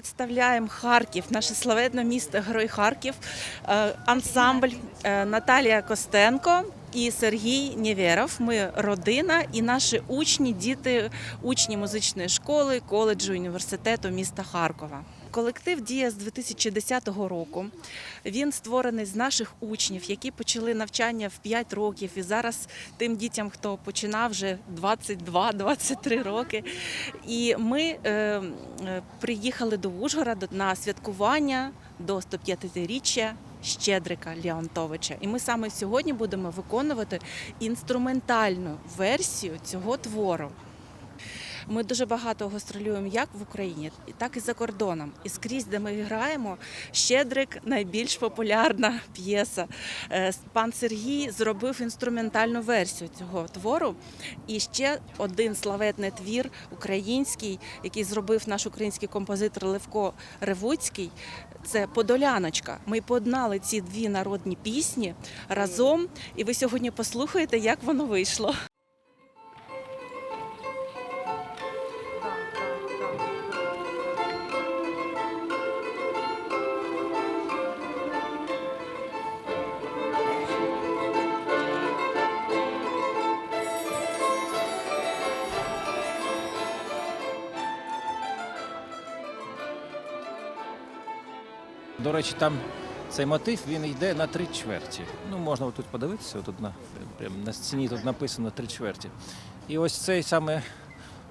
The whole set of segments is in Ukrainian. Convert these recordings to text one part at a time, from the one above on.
представляємо Харків, наше славетне місто Герой Харків, е, ансамбль е, Наталія Костенко і Сергій Нєвєров. Ми родина і наші учні, діти, учні музичної школи, коледжу, університету міста Харкова. Колектив діє з 2010 року. Він створений з наших учнів, які почали навчання в 5 років. І зараз тим дітям, хто починав вже 22-23 роки. І ми е, е, приїхали до Ужгорода на святкування до 150-річчя Щедрика Леонтовича. І ми саме сьогодні будемо виконувати інструментальну версію цього твору. Ми дуже багато гастролюємо як в Україні, так і за кордоном. І скрізь, де ми граємо, Щедрик найбільш популярна п'єса. Е, Пан Сергій зробив інструментальну версію цього твору. І ще один славетний твір український, який зробив наш український композитор Левко Ревуцький. Це Подоляночка. Ми поєднали ці дві народні пісні разом, і ви сьогодні послухаєте, як воно вийшло. До речі, там цей мотив він йде на три чверті. Ну, можна тут подивитися, тут на, прям на стіні тут написано три чверті. І ось цей саме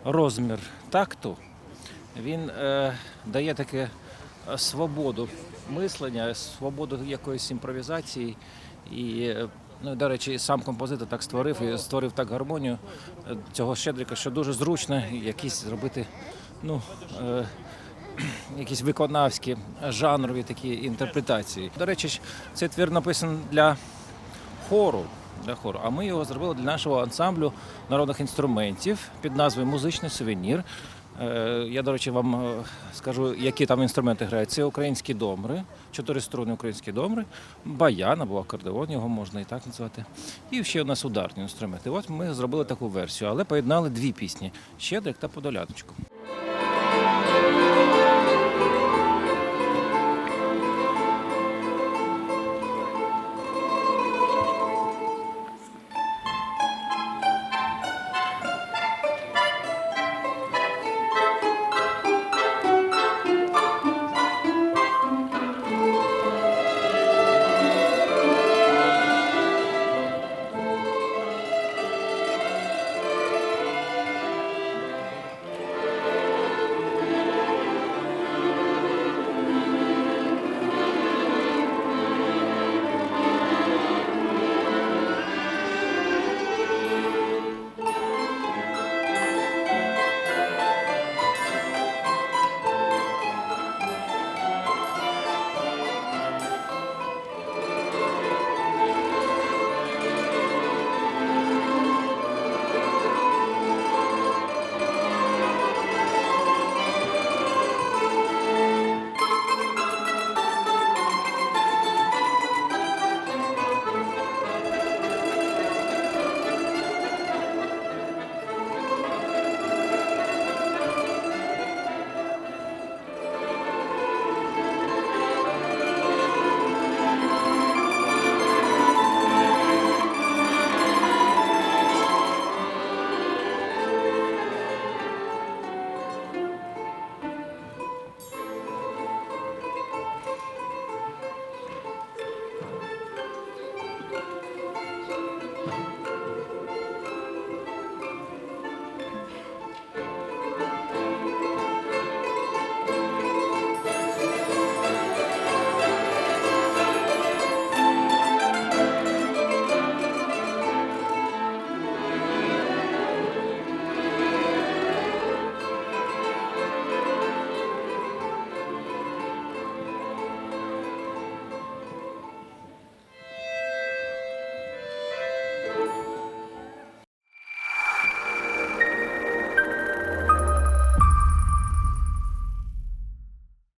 розмір такту, він е, дає таке е, свободу мислення, свободу якоїсь імпровізації. І, е, ну, до речі, сам композитор так створив і створив так гармонію е, цього щедрика, що дуже зручно якісь зробити. Ну, е, якісь виконавські жанрові такі інтерпретації. До речі, цей твір написаний для хору. Для хору, а ми його зробили для нашого ансамблю народних інструментів під назвою Музичний сувенір. Е, Я, до речі, вам е, скажу, які там інструменти грають. Це українські домри, чотириструнні українські домри, баян або акордеон, його можна і так назвати. І ще у нас ударні інструменти. От ми зробили таку версію, але поєднали дві пісні Щедрик та Подоляночку.